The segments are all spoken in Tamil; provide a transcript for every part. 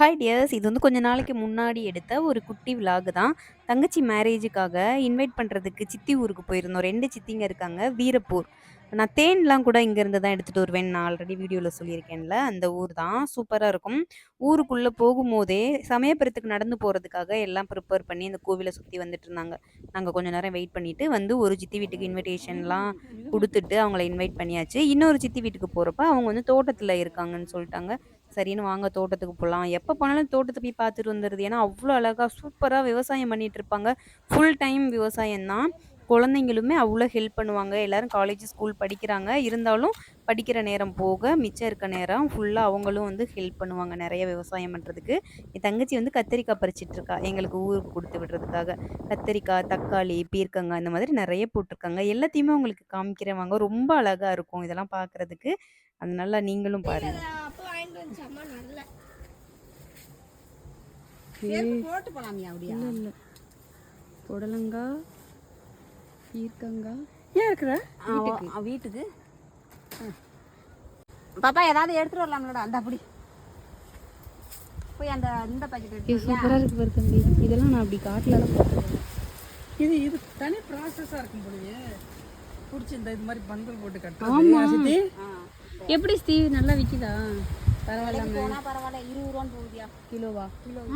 ஹாய் டியர்ஸ் இது வந்து கொஞ்ச நாளைக்கு முன்னாடி எடுத்த ஒரு குட்டி விலாக் தான். தங்கச்சி மேரேஜுக்காக இன்வைட் பண்ணுறதுக்கு சித்தி ஊருக்கு போயிருந்தோம். ரெண்டு சித்திங்க இருக்காங்க. வீரப்பூர். நான் தேன்லாம் கூட இங்கேருந்து தான் எடுத்துகிட்டு வருவேன். நான் ஆல்ரெடி வீடியோவில் சொல்லியிருக்கேன்ல அந்த ஊர் தான். சூப்பராக இருக்கும். ஊருக்குள்ளே போகும்போதே சமயபுரத்துக்கு நடந்து போகிறதுக்காக எல்லாம் ப்ரிப்பேர் பண்ணி இந்த கோவிலை சுற்றி வந்துட்டு இருந்தாங்க. நாங்கள் கொஞ்ச நேரம் வெயிட் பண்ணிவிட்டு வந்து ஒரு சித்தி வீட்டுக்கு இன்விடேஷன்லாம் கொடுத்துட்டு அவங்கள இன்வைட் பண்ணியாச்சு. இன்னொரு சித்தி வீட்டுக்கு போகிறப்ப அவங்க வந்து தோட்டத்தில் இருக்காங்கன்னு சொல்லிட்டாங்க. சரின்னு வாங்க தோட்டத்துக்கு போகலாம் எப்போ போனாலும் தோட்டத்தை போய் பார்த்துட்டு வந்துடுது ஏன்னா அவ்வளோ அழகாக சூப்பராக விவசாயம் பண்ணிகிட்டு இருப்பாங்க. ஃபுல் டைம் விவசாயம் தான். குழந்தைங்களுமே அவ்வளோ ஹெல்ப் பண்ணுவாங்க. எல்லாரும் காலேஜ் ஸ்கூல் படிக்கிறாங்க. இருந்தாலும் படிக்கிற நேரம் போக மிச்சம் இருக்க நேரம் ஃபுல்லாக அவங்களும் வந்து ஹெல்ப் பண்ணுவாங்க நிறைய விவசாயம் பண்ணுறதுக்கு என் தங்கச்சி வந்து கத்திரிக்காய் பறிச்சிட்டு இருக்கா. எங்களுக்கு ஊருக்கு கொடுத்து விடுறதுக்காக. கத்திரிக்காய் தக்காளி பீர்க்கங்காய் இந்த மாதிரி நிறைய போட்டிருக்காங்க. எல்லாத்தையுமே உங்களுக்கு காமிக்கிறவாங்க ரொம்ப அழகாக இருக்கும் இதெல்லாம் பார்க்குறதுக்கு. அதனால நீங்களும் பாருங்கள் வாங்கிட்டு வந்து செம்ம நல்ல. போட்டு போலாமியா அப்படியா? இல்லை இல்லை. புடலங்காய் பீர்க்கங்காய் ஏன் இருக்கிற? வீட்டுக்கு. பாப்பா ஏதாவது எடுத்துட்டு வரலாம்லடா. அந்த அப்படி போய் அந்த இந்த பாக்கெட் எடுத்து சூப்பராக இருக்கு பாரு தம்பி. இதெல்லாம் நான் அப்படி காட்டிலலாம் பார்த்ததில்ல இது இது தனி ப்ராசஸாக இருக்கும் போலயே. பிடிச்சி இந்த இது மாதிரி பந்தல் போட்டு ஆமா. கட்டுறது எப்படி ஸ்டீவ் நல்லா விற்கிதா பரவாயில்ல போனா பரவாயில்ல. இருபது ரூபான்னு போகுதியா? கிலோவா?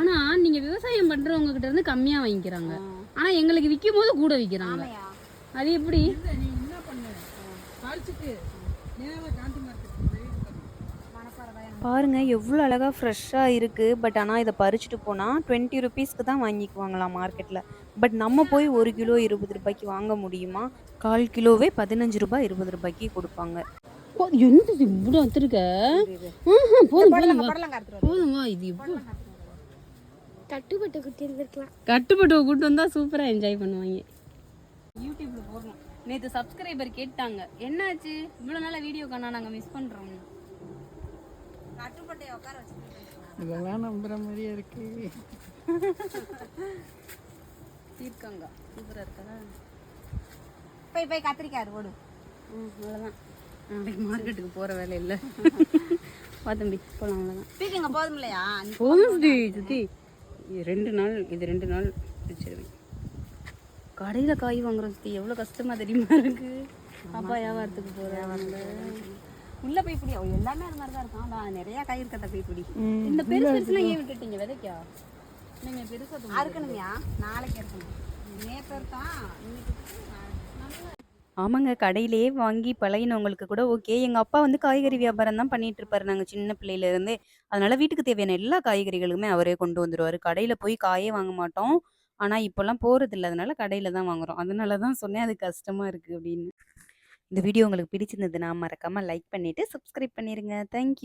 ஆனா நீங்க விவசாயம் பண்றவங்க கிட்ட இருந்து கம்மியா வாங்கிக்கிறாங்க. ஆனா எங்களுக்கு விற்கும் போது கூட விற்கிறாங்க ஆமையா? அது எப்படி? இல்லை நீ என்ன பண்ணு? பறிச்சுட்டு நேராக காந்தி மார்க்கெட் பாருங்க எவ்வளோ அழகா ஃப்ரெஷ்ஷாக இருக்கு. பட் ஆனால் இதை பறிச்சுட்டு போனால் டுவெண்ட்டி ருபீஸ்க்கு தான் வாங்கிக்குவாங்களாம் மார்க்கெட்டில் பட் நம்ம போய் ஒரு கிலோ இருபது ரூபாய்க்கு வாங்க முடியுமா? கால் கிலோவே பதினஞ்சு ரூபாய் இருபது ரூபாய்க்கு கொடுப்பாங்க. என்னது இவ்வளோ வச்சிருக்க போதும் போதும் இது இவ்வளோ தட்டுப்பட்டு குட்டி இருந்திருக்கலாம் கட்டுப்பட்டு கூட்டு வந்தா சூப்பரா என்ஜாய் பண்ணுவாங்க. யூடியூப்ல போடுறோம் நேத்து சப்ஸ்கிரைபர் கேட்டாங்க. என்னாச்சு? இவ்வளவு நாளா வீடியோ காணா நாங்க மிஸ் பண்றோம். கட்டுப்பட்டை உட்கார இதெல்லாம் நம்புற மாதிரியே இருக்கு. இருக்காங்க. சூப்பரா இருக்கா? போய் போய் கத்திரிக்காய் ஓடு ம் அவ்வளோதான் மார்க்கெட்டுக்கு போற வேலை இல்லை வா தம்பி போலாம் அவ்வளோதான் போதும் இல்லையா போதும் சுத்தி. ரெண்டு நாள் இது ரெண்டு நாள் வச்சிருவேன். கடையில் காய் வாங்குறோம் சுத்தி. எவ்வளோ கஷ்டமா தெரியுமா இருக்கு? அப்பா வியாபாரத்துக்கு போகிறேன் உள்ள போய் பிடி. எல்லாமே அது மாதிரி தான் இருக்கும் நிறைய காய் இருக்கிறத போய் பிடி. இந்த பெருசு பெருசுலாம் ஏன் விட்டுட்டீங்க? விதைக்கா? நீங்க பெருசா அறுக்கணுமியா? நாளைக்கு இருக்கணும் நேற்று இருக்கான் இன்னைக்கு ஆமாங்க. கடையிலேயே வாங்கி பழகினவங்களுக்கு கூட ஓகே. எங்கள் அப்பா வந்து காய்கறி வியாபாரம் தான் பண்ணிட்டு இருப்பாரு. நாங்கள் சின்ன பிள்ளையிலேருந்தே அதனால வீட்டுக்கு தேவையான எல்லா காய்கறிகளுமே அவரே கொண்டு வந்துடுவார் கடையில் போய் காயே வாங்க மாட்டோம். ஆனால் இப்போல்லாம் போகிறது இல்லை. அதனால கடையில் தான் வாங்குறோம். அதனால தான் சொன்னேன் அது கஷ்டமாக இருக்குது அப்படின்னு. இந்த வீடியோ உங்களுக்கு பிடிச்சிருந்ததுன்னா மறக்காமல் லைக் பண்ணிவிட்டு சப்ஸ்கிரைப் பண்ணிடுங்க தேங்க்யூ